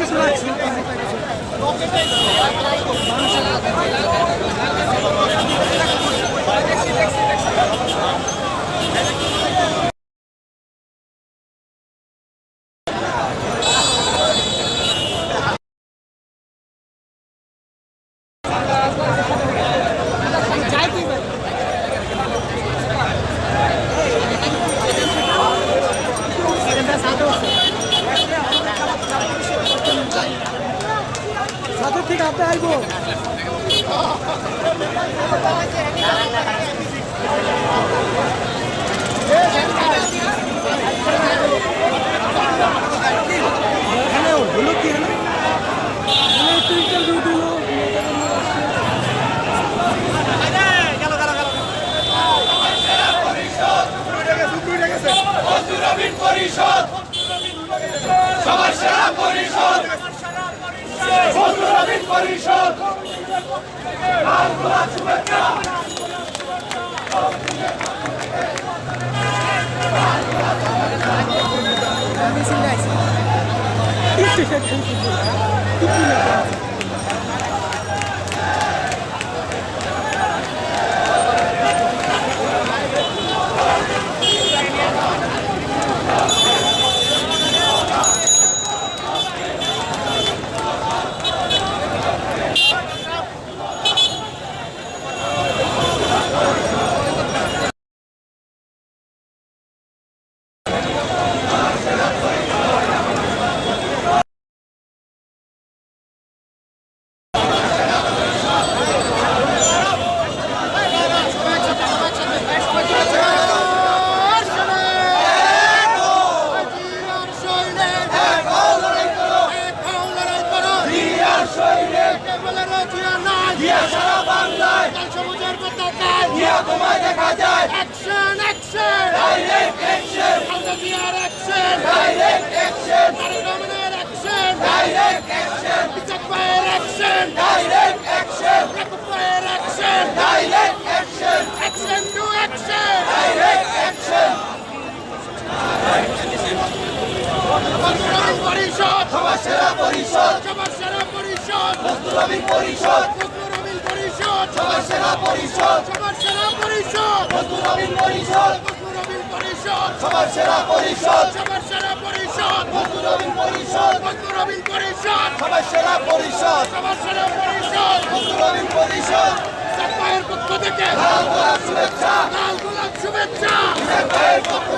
কিছু আপনি আসব হলো কি হলো পরিষদ সবার সেরা পরিষদ পরিষদ লাল গোলাপ শুভেচ্ছা একটু সেকশন দিয়া সারা বাংলায় দিয়া তোমায় দেখা যায়! Direct action! Direct action! Direct action Isaac Fire action! Direct action Yakub Fire action! Direct action action! Direct action পরিষদ! সেরা পরিষদ! সেরা পরিষদ! সবার সেরা পরিষদ সবার সেরা পরিষদ বন্ধুরবিন পরিষদ বন্ধুরবিন পরিষদ সবার সেরা পরিষদ সবার সেরা পরিষদ বন্ধুরবিন পরিষদ বন্ধুরবিন পরিষদ সবার সেরা পরিষদ ইসাক পক্ষ থেকে শুভেচ্ছা শুভেচ্ছা পক্ষ